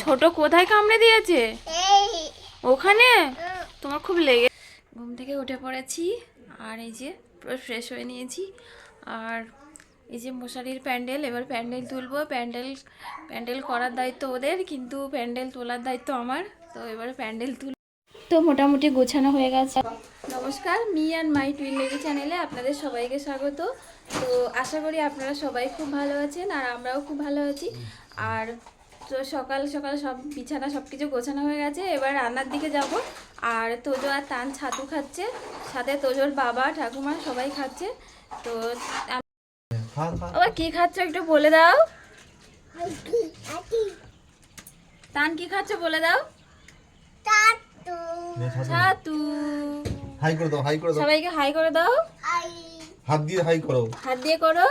ছোট কোথায় কামড়ে দিয়েছে? ওখানে? তোমার খুব লেগে ঘুম থেকে উঠে পড়েছি, আর এই যে পুরো ফ্রেশ হয়ে নিয়েছি। আর এই যে মশারির প্যান্ডেল, এবার প্যান্ডেল তুলবো। প্যান্ডেল প্যান্ডেল করার দায়িত্ব ওদের, কিন্তু প্যান্ডেল তোলার দায়িত্ব আমার। তো এবারে প্যান্ডেল তুল তো মোটামুটি গোছানো হয়ে গেছে। নমস্কার, me and my twin lady চ্যানেলে আপনাদের সবাইকে স্বাগত। তো আশা করি আপনারা সবাই খুব ভালো আছেন, আর আমরাও খুব ভালো আছি। আর তো সকাল সকাল সব বিছানা সব কিছু গোছানো হয়ে গেছে এবার রান্নার দিকে যাব। আর তোজো আর তান ছাতু খাচ্ছে সাথে তোজোর বাবা ঠাকুমা সবাই খাচ্ছে। তো আবার কি খাচ্ছ একটু বলে দাও। তান কি খাচ্ছ বলে দাও। ছাতু। হাই করে দাও হাই করে দাও। সবাইকে হাই করে দাও। হাত দিয়ে হাই করো। হাত দিয়ে করো।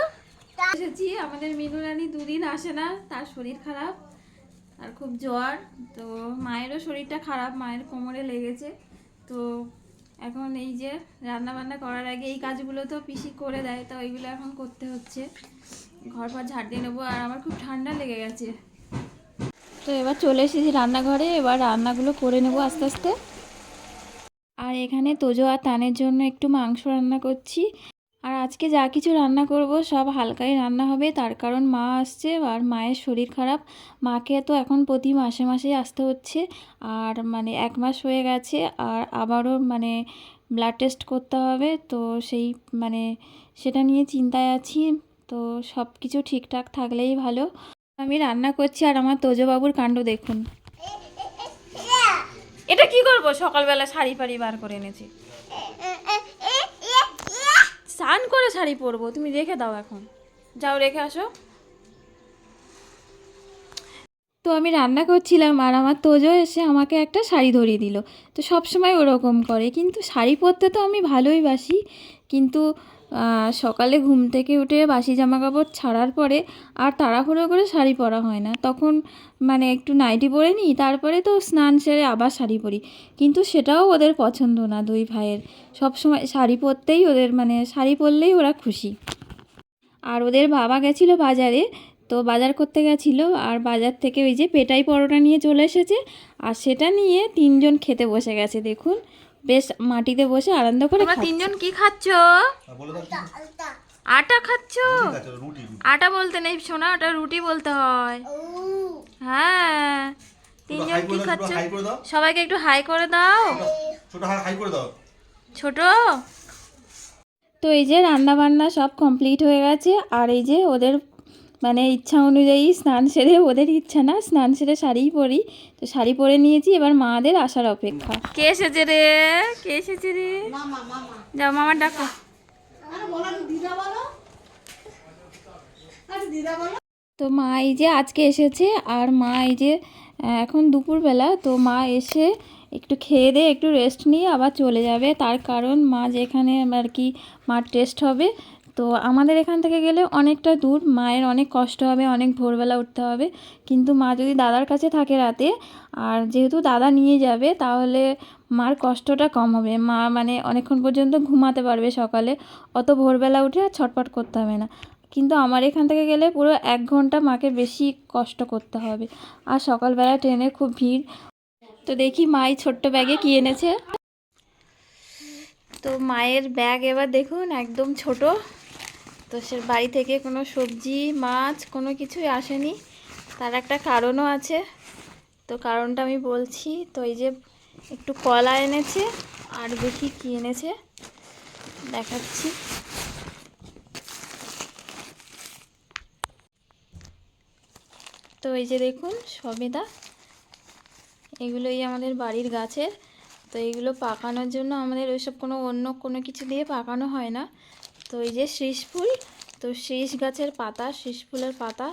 এসেছি আমাদের মিনু রানী দুদিন আসে না তার শরীর খারাপ। আর খুব জ্বর, তো মায়েরও শরীরটা খারাপ, মায়ের কোমরে লেগেছে। তো এখন এই যে রান্না বান্না করার আগে এই কাজগুলো তো পিসি করে দেয়, তো এইগুলো এখন করতে হচ্ছে। ঘর পর ঝাড় দিয়ে নেব, আর আমার খুব ঠান্ডা লেগে গেছে। তো এবার চলে এসেছি রান্নাঘরে, এবার রান্নাগুলো করে নেব আস্তে আস্তে। আর এখানে তোজো আর তানের জন্য একটু মাংস রান্না করছি। আর আজকে যা কিছু রান্না করব সব হালকাই রান্না হবে। তার কারণ মা আসছে আর মায়ের শরীর খারাপ। মাকে তো এখন প্রতি মাসে মাসেই আসতে হচ্ছে। আর মানে এক মাস হয়ে গেছে আর আবারও মানে ব্লাড টেস্ট করতে হবে। তো সেই মানে সেটা নিয়ে চিন্তায় আছি। তো সব কিছু ঠিকঠাক থাকলেই ভালো। আমি রান্না করছি আর আমার তোজবাবুর কাণ্ড দেখুন। এটা কি করব? সকালবেলা শাড়ি ফাড়ি বার করে এনেছি। স্নান করে শাড়ি পরবো তুমি রেখে দাও এখন। যাও রেখে আসো। তো আমি রান্না করছিলাম আর আমার তোজো এসে আমাকে একটা শাড়ি ধরিয়ে দিল। তো সব সময় ওরকম করে। কিন্তু শাড়ি পরতে তো আমি ভালোই বাসি। কিন্তু সকালে ঘুম থেকে উঠে বাসি জামা কাপড় ছাড়ার পরে আর তাড়াহুড়ো করে শাড়ি পরা হয় না। তখন মানে একটু নাইটি পরে নিই, তারপরে তো স্নান সেরে আবার শাড়ি পরি। কিন্তু সেটাও ওদের পছন্দ না দুই ভাইয়ের। সব সময় শাড়ি পরতেই ওদের মানে শাড়ি পরলেই ওরা খুশি। আর ওদের বাবা গেছিল বাজারে। তো বাজার করতে গেছিল আর বাজার থেকে ওই যে পেটাই পরোটা নিয়ে চলে এসেছে আর সেটা নিয়ে তিনজন খেতে বসে গেছে দেখুন। বেশ মাটিতে বসে আনন্দ করে তিনজন কি খাচ্ছ? আটা খাচ্ছ? আটা বলতে নেই শোনা ওটা রুটি বলতে হয়। হ্যাঁ। তিনজন কি খাচ্ছ? সবাইকে একটু হাই করে দাও। হাই করে দাও। ছোট? তো এই যে রান্না বান্না সব কমপ্লিট হয়ে গেছে আর এই যে ওদের মানে ইচ্ছা অনুযায়ী স্নান সেরে ওদের ইচ্ছা না স্নান সেরে শাড়িই পরি। তো শাড়ি পরে নিয়েছি এবার মাদের আসার অপেক্ষা। কে এসেছে রে? কে এসেছে রে? যাও মামা ডাকো। তো মা এই যে আজকে এসেছে আর মা এই যে এখন দুপুরবেলা তো মা এসে একটু খেয়ে দিয়ে একটু রেস্ট নিয়ে আবার চলে যাবে। তার কারণ মা যেখানে আর কি মার টেস্ট হবে তো আমাদের এখান থেকে গেলে অনেকটা দূর, মায়ের অনেক কষ্ট হবে, অনেক ভোরবেলা উঠতে হবে। কিন্তু মা যদি দাদার কাছে থাকে রাতে আর যেহেতু দাদা নিয়ে যাবে, তাহলে মার কষ্টটা কম হবে। মা মানে অনেকক্ষণ পর্যন্ত ঘুমাতে পারবে সকালে, অত ভোরবেলা উঠে আর ছটপট করতে হবে না। কিন্তু আমার এখান থেকে গেলে পুরো এক ঘণ্টা মাকে বেশি কষ্ট করতে হবে। আর সকালবেলা ট্রেনে খুব ভিড়। তো দেখি মাই ছোট্ট ব্যাগে কি এনেছে। তো মায়ের ব্যাগ এবার দেখুন, একদম ছোট। তো সে বাড়ি থেকে কোনো সবজি, মাছ কোনো কিছুই আসেনি। তার একটা কারণও আছে। তো কারণটা আমি বলছি, তো এই যে একটু কলা এনেছে আর দেখি কি এনেছে। দেখাচ্ছি। তো এই যে দেখুন সবেদা এগুলোই আমাদের বাড়ির গাছের। তো এইগুলো পাকানোর জন্য আমাদের ওইসব কোনো অন্য কোনো কিছু দিয়ে পাকানো হয় না। তো এই যে শীষ ফুল, তো শীষ গাছের পাতা, শীষ ফুলের পাতা।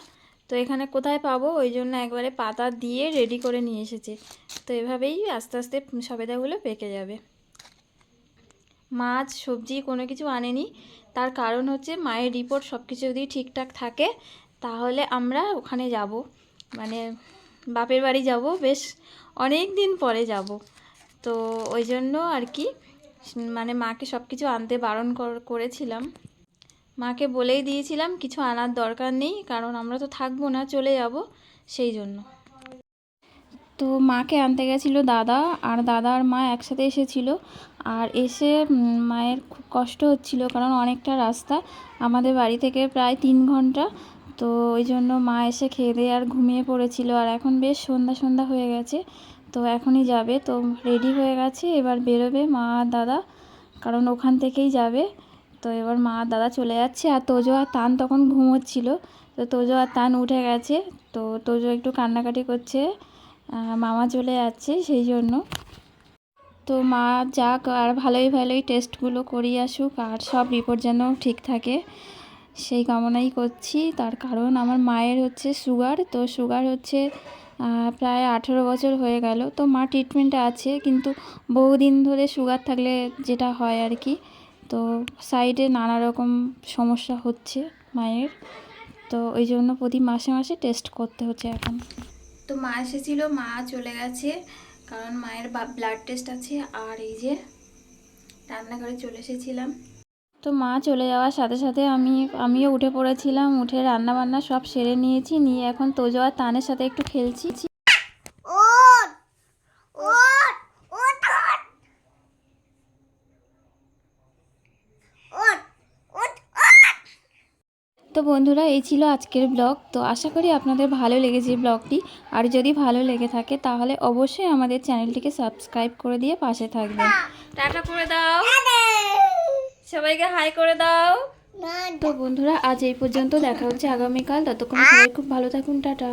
তো এখানে কোথায় পাবো? ওই জন্য একবারে পাতা দিয়ে রেডি করে নিয়ে এসেছে। তো এভাবেই আস্তে আস্তে সবেদাগুলো পেকে যাবে। মাছ, সবজি কোনো কিছু আনেনি। তার কারণ হচ্ছে মায়ের রিপোর্ট সব কিছু যদি ঠিকঠাক থাকে, তাহলে আমরা ওখানে যাব। মানে বাপের বাড়ি যাব, বেশ অনেক দিন পরে যাব। তো ওই জন্য আর কি মানে মাকে সব কিছু আনতে বারণ কর- করেছিলাম। মাকে বলেই দিয়েছিলাম, কিছু আনার দরকার নেই, কারণ আমরা তো থাকব না, চলে যাব সেই জন্য। তো মাকে আনতে গেছিল দাদা, আর দাদা আর মা একসাথে এসেছিল। আর এসে মায়ের খুব কষ্ট হচ্ছিল, কারণ অনেকটা রাস্তা। আমাদের বাড়ি থেকে প্রায় তিন ঘণ্টা। তো ওই জন্য মা এসে খেয়ে দিয়ে আর ঘুমিয়ে পড়েছিল। আর এখন বেশ সন্ধ্যা সন্ধ্যা হয়ে গেছে। তো এখনই যাবে। তো রেডি হয়ে গেছে, এবার বেরোবে মা আর দাদা। কারণ ওখান থেকেই যাবে। তো এবার মা আর দাদা চলে যাচ্ছে আর তোজো আর তান তখন ঘুমোচ্ছিল। তো তোজো আর তান উঠে গেছে। তো তোজো একটু কান্নাকাটি করছে। মামা চলে যাচ্ছে সেই জন্য। তো মা যাক, আর ভালোই ভালোই টেস্টগুলো করিয়ে আসুক। আর সব রিপোর্ট যেন ঠিক থাকে। সেই কামনাই করছি। তার কারণ আমার মায়ের হচ্ছে সুগার তো সুগার হচ্ছে প্রায় আঠেরো বছর হয়ে গেল। তো মা ট্রিটমেন্টে আছে, কিন্তু বহুদিন ধরে সুগার থাকলে যেটা হয় আর কি, তো সাইডে নানা রকম সমস্যা হচ্ছে মায়ের। তো ওই জন্য প্রতি মাসে মাসে টেস্ট করতে হচ্ছে এখন। তো মা এসেছিল, মা চলে গেছে, কারণ মায়ের ব্লাড টেস্ট আছে, আর এই যে রান্নাঘরে চলে এসেছিলাম। তো মা চলে যাওয়ার সাথে সাথে আমি আমিও উঠে পড়েছিলাম উঠে রান্না বান্না সব সেরে নিয়েছি নিয়ে এখন তোজো আর তানের সাথে একটু খেলছি। তো বন্ধুরা এই ছিল আজকের ব্লগ। তো আশা করি আপনাদের ভালো লেগেছে ব্লগটি। আর যদি ভালো লেগে থাকে তাহলে অবশ্যই আমাদের চ্যানেলটিকে সাবস্ক্রাইব করে দিয়ে পাশে থাকবেন। টাটা করে দাও। সবাইকে হাই করে দাও। তো বন্ধুরা আজ এই পর্যন্ত দেখা হচ্ছে আগামীকাল। ততক্ষণ সবাই খুব ভালো থাকুন টাটা।